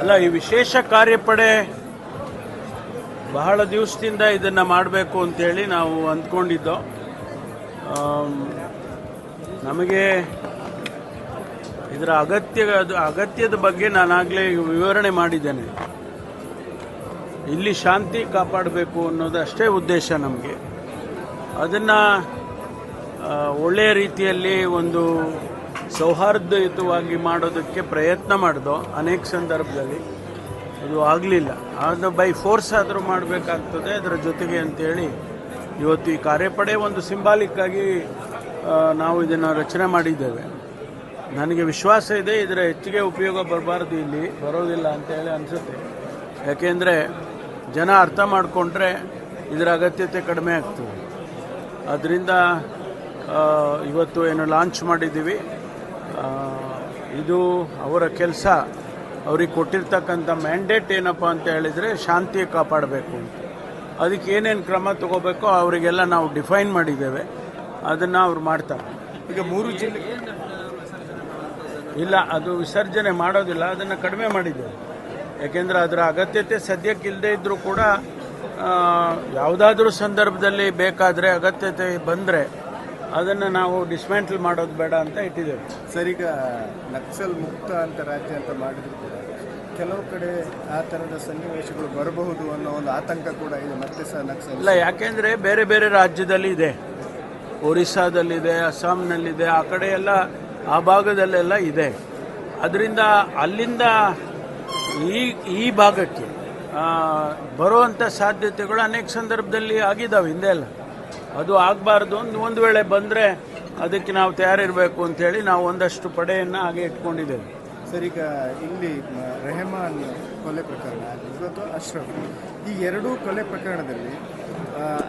ಅಲ್ಲ, ಈ ವಿಶೇಷ ಕಾರ್ಯಪಡೆ ಬಹಳ ದಿವಸದಿಂದ ಇದನ್ನು ಮಾಡಬೇಕು ಅಂತೇಳಿ ನಾವು ಅಂದ್ಕೊಂಡಿದ್ದೋ. ನಮಗೆ ಇದರ ಅಗತ್ಯ ಅಗತ್ಯದ ಬಗ್ಗೆ ನಾನಾಗಲೇ ವಿವರಣೆ ಮಾಡಿದ್ದೇನೆ. ಇಲ್ಲಿ ಶಾಂತಿ ಕಾಪಾಡಬೇಕು ಅನ್ನೋದು ಅಷ್ಟೇ ಉದ್ದೇಶ ನಮಗೆ. ಅದನ್ನು ಒಳ್ಳೆಯ ರೀತಿಯಲ್ಲಿ ಒಂದು ಸೌಹಾರ್ದಯುತವಾಗಿ ಮಾಡೋದಕ್ಕೆ ಪ್ರಯತ್ನ ಮಾಡಿದೋ ಅನೇಕ ಸಂದರ್ಭದಲ್ಲಿ, ಅದು ಆಗಲಿಲ್ಲ. ಅದು ಬೈ ಫೋರ್ಸ್ ಆದರೂ ಮಾಡಬೇಕಾಗ್ತದೆ. ಅದರ ಜೊತೆಗೆ ಅಂತೇಳಿ ಇವತ್ತು ಈ ಕಾರ್ಯಪಡೆ ಒಂದು ಸಿಂಬಾಲಿಕ್ ಆಗಿ ನಾವು ಇದನ್ನು ರಚನೆ ಮಾಡಿದ್ದೇವೆ. ನನಗೆ ವಿಶ್ವಾಸ ಇದೆ, ಇದರ ಹೆಚ್ಚಿಗೆ ಉಪಯೋಗ ಬರಬಾರ್ದು ಇಲ್ಲಿ, ಬರೋದಿಲ್ಲ ಅಂತೇಳಿ ಅನಿಸುತ್ತೆ. ಯಾಕೆಂದರೆ ಜನ ಅರ್ಥ ಮಾಡಿಕೊಂಡ್ರೆ ಇದರ ಅಗತ್ಯತೆ ಕಡಿಮೆ ಆಗ್ತದೆ. ಅದರಿಂದ ಇವತ್ತು ಏನು ಲಾಂಚ್ ಮಾಡಿದ್ದೀವಿ. ಇದು ಅವರ ಕೆಲಸ. ಅವ್ರಿಗೆ ಕೊಟ್ಟಿರ್ತಕ್ಕಂಥ ಮ್ಯಾಂಡೇಟ್ ಏನಪ್ಪ ಅಂತ ಹೇಳಿದರೆ ಶಾಂತಿ ಕಾಪಾಡಬೇಕು ಅಂತ. ಅದಕ್ಕೆ ಏನೇನು ಕ್ರಮ ತಗೋಬೇಕೋ ಅವರಿಗೆಲ್ಲ ನಾವು ಡಿಫೈನ್ ಮಾಡಿದ್ದೇವೆ. ಅದನ್ನು ಅವ್ರು ಮಾಡ್ತಾರೆ. ಈಗ ಮೂರು ಜಿಲ್ಲೆ ಇಲ್ಲ ಅದು ವಿಸರ್ಜನೆ ಮಾಡೋದಿಲ್ಲ ಅದನ್ನು ಕಡಿಮೆ ಮಾಡಿದ್ದೇವೆ. ಯಾಕೆಂದರೆ ಅದರ ಅಗತ್ಯತೆ ಸದ್ಯಕ್ಕೆ ಇಲ್ಲದೇ ಇದ್ದರೂ ಕೂಡ ಯಾವುದಾದ್ರೂ ಸಂದರ್ಭದಲ್ಲಿ ಬೇಕಾದರೆ ಅಗತ್ಯತೆ ಬಂದರೆ ಅದನ್ನು ನಾವು ಡಿಸ್ಮ್ಯಾಂಟಲ್ ಮಾಡೋದು ಬೇಡ ಅಂತ ಇಟ್ಟಿದ್ದೇವೆ. ಸರ್ ಈಗ ನಕ್ಸಲ್ ಮುಕ್ತ ಅಂತ ರಾಜ್ಯ ಅಂತ ಮಾಡಿದ್ರು ಕೂಡ ಕೆಲವು ಕಡೆ ಆ ಥರದ ಸನ್ನಿವೇಶಗಳು ಬರಬಹುದು ಅನ್ನೋ ಒಂದು ಆತಂಕ ಕೂಡ ಇದೆ. ಮತ್ತೆ ಸಹ ನಕ್ಸಲ್ ಇಲ್ಲ ಯಾಕೆಂದರೆ ಬೇರೆ ಬೇರೆ ರಾಜ್ಯದಲ್ಲಿ ಇದೆ. ಒರಿಸ್ಸಾದಲ್ಲಿದೆ ಅಸ್ಸಾಂನಲ್ಲಿದೆ ಆ ಕಡೆ ಎಲ್ಲ ಆ ಭಾಗದಲ್ಲೆಲ್ಲ ಇದೆ. ಅದರಿಂದ ಅಲ್ಲಿಂದ ಈ ಈ ಭಾಗಕ್ಕೆ ಬರುವಂಥ ಸಾಧ್ಯತೆಗಳು ಅನೇಕ ಸಂದರ್ಭದಲ್ಲಿ ಆಗಿದ್ದಾವೆ ಹಿಂದೆ ಎಲ್ಲ ಅದು ಆಗಬಾರ್ದು. ಒಂದು ಒಂದು ವೇಳೆ ಬಂದರೆ ಅದಕ್ಕೆ ನಾವು ತಯಾರಿರಬೇಕು ಅಂತೇಳಿ ನಾವು ಒಂದಷ್ಟು ಪಡೆಯನ್ನು ಹಾಗೆ ಇಟ್ಕೊಂಡಿದ್ದೇವೆ. ಸರ್ ಈಗ ಇಲ್ಲಿ ರೆಹಮಾನ್ ಕೊಲೆ ಪ್ರಕರಣ ಇವತ್ತು ಅಶ್ರಫ್ ಈ ಎರಡೂ ಕೊಲೆ ಪ್ರಕರಣದಲ್ಲಿ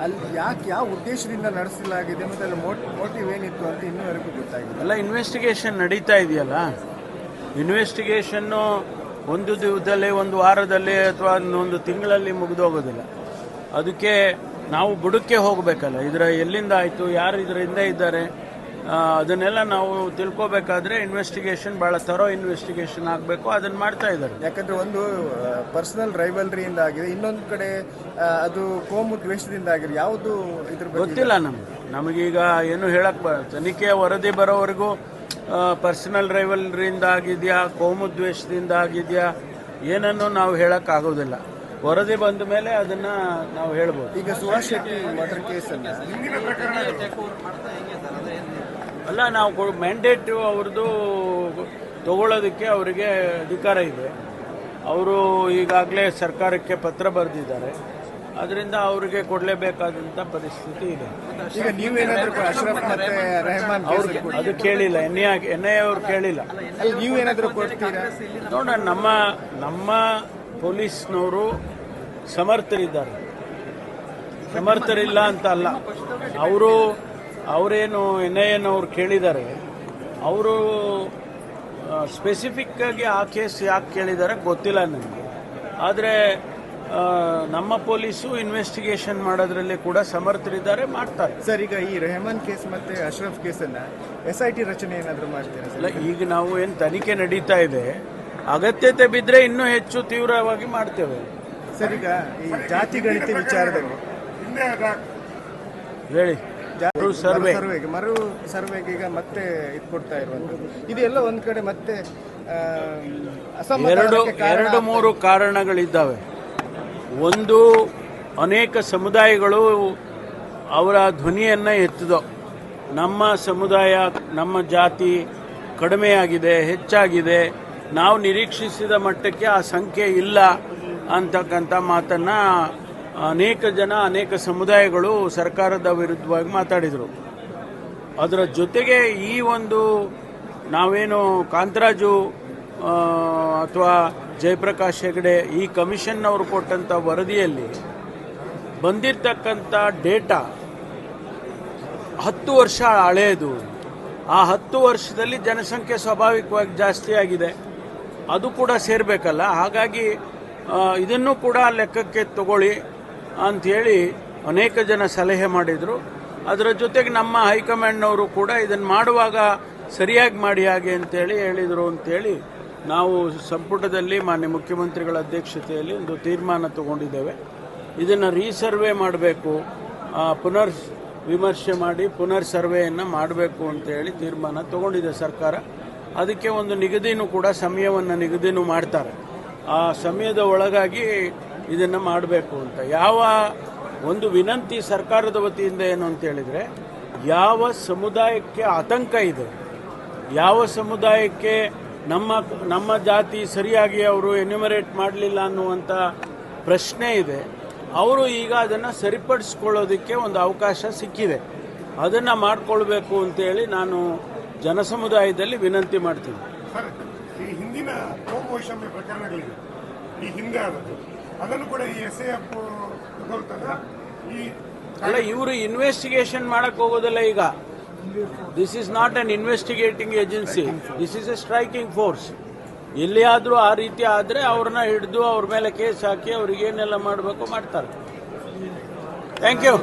ಅಲ್ಲಿ ಯಾಕೆ ಯಾವ ಉದ್ದೇಶದಿಂದ ನಡೆಸಲಾಗಿದೆ ಮತ್ತು ಅದರ ಮೋಟಿವ್ ಏನಿತ್ತು ಅಂತ ಇನ್ನೂವರೆಗೂ ಗೊತ್ತಾಗಿದೆ ಅಲ್ಲ ಇನ್ವೆಸ್ಟಿಗೇಷನ್ ನಡೀತಾ ಇದೆಯಲ್ಲ? ಇನ್ವೆಸ್ಟಿಗೇಷನ್ನು ಒಂದು ದಿವಸದಲ್ಲಿ ಒಂದು ವಾರದಲ್ಲಿ ಅಥವಾ ಒಂದು ತಿಂಗಳಲ್ಲಿ ಮುಗಿದೋಗೋದಿಲ್ಲ. ಅದಕ್ಕೆ ನಾವು ಬುಡಕ್ಕೆ ಹೋಗಬೇಕಲ್ಲ. ಇದರ ಎಲ್ಲಿಂದ ಆಯಿತು ಯಾರು ಇದರ ಹಿಂದೆ ಇದ್ದಾರೆ ಅದನ್ನೆಲ್ಲ ನಾವು ತಿಳ್ಕೊಬೇಕಾದ್ರೆ ಇನ್ವೆಸ್ಟಿಗೇಷನ್ ಭಾಳ ತರೋ ಇನ್ವೆಸ್ಟಿಗೇಷನ್ ಆಗಬೇಕು. ಅದನ್ನು ಮಾಡ್ತಾ ಇದ್ದಾರೆ. ಯಾಕಂದ್ರೆ ಒಂದು ಪರ್ಸನಲ್ ರೈವಲ್ರಿಯಿಂದ ಆಗಿದೆ. ಇನ್ನೊಂದು ಕಡೆ ಅದು ಕೋಮು ದ್ವೇಷದಿಂದ ಆಗಿದೆ. ಯಾವುದು ಇದ್ರ ಗೊತ್ತಿಲ್ಲ ನಮಗೆ. ನಮಗೀಗ ಏನು ಹೇಳಕ್ ಬರ ತನಿಖೆಯ ವರದಿ ಬರೋವರೆಗೂ ಪರ್ಸನಲ್ ರೈವಲ್ರಿಯಿಂದ ಆಗಿದೆಯಾ ಕೋಮು ದ್ವೇಷದಿಂದ ಆಗಿದೆಯಾ ಏನನ್ನು ನಾವು ಹೇಳಕ್ ಆಗೋದಿಲ್ಲ. ವರದಿ ಬಂದ ಮೇಲೆ ಅದನ್ನ ನಾವು ಹೇಳ್ಬೋದು. ಈಗ ಸುಭಾಷ್ ಶೆಟ್ಟಿ ವಾಟರ್ ಕೇಸ್ ಅಲ್ಲ ನಾವು ಮ್ಯಾಂಡೇಟ್ ಅವ್ರದ್ದು ತಗೊಳ್ಳೋದಕ್ಕೆ ಅವರಿಗೆ ಅಧಿಕಾರ ಇದೆ. ಅವರು ಈಗಾಗಲೇ ಸರ್ಕಾರಕ್ಕೆ ಪತ್ರ ಬರೆದಿದ್ದಾರೆ. ಅದರಿಂದ ಅವರಿಗೆ ಕೊಡಲೇಬೇಕಾದಂಥ ಪರಿಸ್ಥಿತಿ ಇದೆ. ಈಗ ಅಶ್ರಫ್ ಮತ್ತೆ ರೆಹಮಾನ್ ಅವ್ರಿಗೆ ಅದು ಕೇಳಿಲ್ಲ. ಎನ್ ಎನ್ ಐ ಅವ್ರು ಕೇಳಿಲ್ಲ. ನೀವೇನಾದರೂ ನೀವೇನಾದ್ರೂ ಕೊಡ್ತೀರಾ? ನೋಡೋಣ ನಮ್ಮ ನಮ್ಮ ಪೊಲೀಸ್ನವರು ಸಮರ್ಥರಿದ್ದಾರೆ. ಸಮರ್ಥರಿಲ್ಲ ಅಂತ ಅಲ್ಲ. ಅವರು ಅವರೇನು ಎನ್ ಐ ಎನ್ ಅವ್ರು ಕೇಳಿದ್ದಾರೆ ಅವರು ಸ್ಪೆಸಿಫಿಕ್ ಆಗಿ ಆ ಕೇಸ್ ಯಾಕೆ ಕೇಳಿದ್ದಾರೆ ಗೊತ್ತಿಲ್ಲ ನನಗೆ. ಆದರೆ ನಮ್ಮ ಪೊಲೀಸು ಇನ್ವೆಸ್ಟಿಗೇಷನ್ ಮಾಡೋದ್ರಲ್ಲಿ ಕೂಡ ಸಮರ್ಥರಿದ್ದಾರೆ ಮಾಡ್ತಾರೆ. ಸರ್ ಈಗ ಈ ರೆಹಮಾನ್ ಕೇಸ್ ಮತ್ತೆ ಅಶ್ರಫ್ ಕೇಸನ್ನು ಎಸ್ ಐ ಟಿ ರಚನೆ ಏನಾದರೂ ಮಾಡ್ತೀರಾ ಅಲ್ಲ ಈಗ ನಾವು ಏನು ತನಿಖೆ ನಡೀತಾ ಇದೆ ಅಗತ್ಯತೆ ಬಿದ್ದರೆ ಇನ್ನೂ ಹೆಚ್ಚು ತೀವ್ರವಾಗಿ ಮಾಡ್ತೇವೆ. ಸರ್ ಈಗ ಈ ಜಾತಿ ಗಣಿತ ವಿಚಾರದಲ್ಲಿ ಹೇಳಿ. ಮರು ಸರ್ವೆ. ಮರು ಸರ್ವೆಗೆ ಮರು ಸರ್ವೆಗೆ ಈಗ ಮತ್ತೆ ಇದು ಕೊಡ್ತಾ ಇರುವಂತದ್ದು ಇದೆಲ್ಲ ಒಂದ್ ಕಡೆ ಮತ್ತೆ ಎರಡು ಎರಡು ಮೂರು ಕಾರಣಗಳಿದ್ದಾವೆ. ಒಂದು ಅನೇಕ ಸಮುದಾಯಗಳು ಅವರ ಧ್ವನಿಯನ್ನ ಎತ್ತಿದೋ. ನಮ್ಮ ಸಮುದಾಯ ನಮ್ಮ ಜಾತಿ ಕಡಿಮೆಯಾಗಿದೆ ಹೆಚ್ಚಾಗಿದೆ. ನಾವು ನಿರೀಕ್ಷಿಸಿದ ಮಟ್ಟಕ್ಕೆ ಆ ಸಂಖ್ಯೆ ಇಲ್ಲ ಅಂತಕ್ಕಂಥ ಮಾತನ್ನು ಅನೇಕ ಜನ, ಅನೇಕ ಸಮುದಾಯಗಳು ಸರ್ಕಾರದ ವಿರುದ್ಧವಾಗಿ ಮಾತಾಡಿದರು. ಅದರ ಜೊತೆಗೆ ಈ ಒಂದು ನಾವೇನು ಕಾಂತರಾಜು ಅಥವಾ ಜಯಪ್ರಕಾಶ್ ಹೆಗಡೆ ಈ ಕಮಿಷನ್ನವರು ಕೊಟ್ಟಂಥ ವರದಿಯಲ್ಲಿ ಬಂದಿರತಕ್ಕಂಥ ಡೇಟಾ ಹತ್ತು ವರ್ಷ ಹಳೆಯದು. ಆ ಹತ್ತು ವರ್ಷದಲ್ಲಿ ಜನಸಂಖ್ಯೆ ಸ್ವಾಭಾವಿಕವಾಗಿ ಜಾಸ್ತಿ ಆಗಿದೆ. ಅದು ಕೂಡ ಸೇರಬೇಕಲ್ಲ. ಹಾಗಾಗಿ ಇದನ್ನು ಕೂಡ ಲೆಕ್ಕಕ್ಕೆ ತಗೊಳ್ಳಿ ಅಂಥೇಳಿ ಅನೇಕ ಜನ ಸಲಹೆ ಮಾಡಿದರು. ಅದರ ಜೊತೆಗೆ ನಮ್ಮ ಹೈಕಮಾಂಡ್ನವರು ಕೂಡ ಇದನ್ನು ಮಾಡುವಾಗ ಸರಿಯಾಗಿ ಮಾಡಿ ಹಾಗೆ ಅಂತೇಳಿ ಹೇಳಿದರು ಅಂತೇಳಿ ನಾವು ಸಂಪುಟದಲ್ಲಿ ಮಾನ್ಯ ಮುಖ್ಯಮಂತ್ರಿಗಳ ಅಧ್ಯಕ್ಷತೆಯಲ್ಲಿ ಒಂದು ತೀರ್ಮಾನ ತಗೊಂಡಿದ್ದೇವೆ. ಇದನ್ನು ರೀಸರ್ವೆ ಮಾಡಬೇಕು. ಪುನರ್ ವಿಮರ್ಶೆ ಮಾಡಿ ಪುನರ್ ಸರ್ವೆಯನ್ನು ಮಾಡಬೇಕು ಅಂತೇಳಿ ತೀರ್ಮಾನ ತಗೊಂಡಿದೆ ಸರ್ಕಾರ. ಅದಕ್ಕೆ ಒಂದು ನಿಗದಿನೂ ಕೂಡ ಸಮಯವನ್ನು ನಿಗದಿನೂ ಮಾಡ್ತಾರೆ. ಆ ಸಮಯದ ಒಳಗಾಗಿ ಇದನ್ನು ಮಾಡಬೇಕು ಅಂತ. ಯಾವ ಒಂದು ವಿನಂತಿ ಸರ್ಕಾರದ ವತಿಯಿಂದ ಏನು ಅಂತ ಹೇಳಿದರೆ, ಯಾವ ಸಮುದಾಯಕ್ಕೆ ಆತಂಕ ಇದೆ, ಯಾವ ಸಮುದಾಯಕ್ಕೆ ನಮ್ಮ ನಮ್ಮ ಜಾತಿ ಸರಿಯಾಗಿ ಅವರು ಎನ್ಯುಮರೇಟ್ ಮಾಡಲಿಲ್ಲ ಅನ್ನುವಂಥ ಪ್ರಶ್ನೆ ಇದೆ, ಅವರು ಈಗ ಅದನ್ನು ಸರಿಪಡಿಸ್ಕೊಳ್ಳೋದಕ್ಕೆ ಒಂದು ಅವಕಾಶ ಸಿಕ್ಕಿದೆ. ಅದನ್ನು ಮಾಡಿಕೊಳ್ಬೇಕು ಅಂತೇಳಿ ನಾನು ಜನಸಮುದಾಯದಲ್ಲಿ ವಿನಂತಿ ಮಾಡ್ತೀವಿ ಈ ಹಿಂದಿನ ಪ್ರಕರಣಗಳಿವೆ ಈ ಹಿಂದೆ ಆದದ್ದು ಅದನ್ನು ಕೂಡ ಈ ಎಸ್ ಎ ಎಫ್ ಈ ಅಲ್ಲ ಇವರು ಇನ್ವೆಸ್ಟಿಗೇಷನ್ ಮಾಡಕ್ ಹೋಗೋದಿಲ್ಲ ಈಗ this is not an investigating agency this is a striking force ಎಲ್ಲಿಯಾದರೂ ಆ ರೀತಿ ಆದ್ರೆ ಅವ್ರನ್ನ ಹಿಡಿದು ಅವ್ರ ಮೇಲೆ ಕೇಸ್ ಹಾಕಿ ಅವ್ರಿಗೆ ಏನೆಲ್ಲ ಮಾಡಬೇಕು ಮಾಡ್ತಾರೆ ಥ್ಯಾಂಕ್ ಯು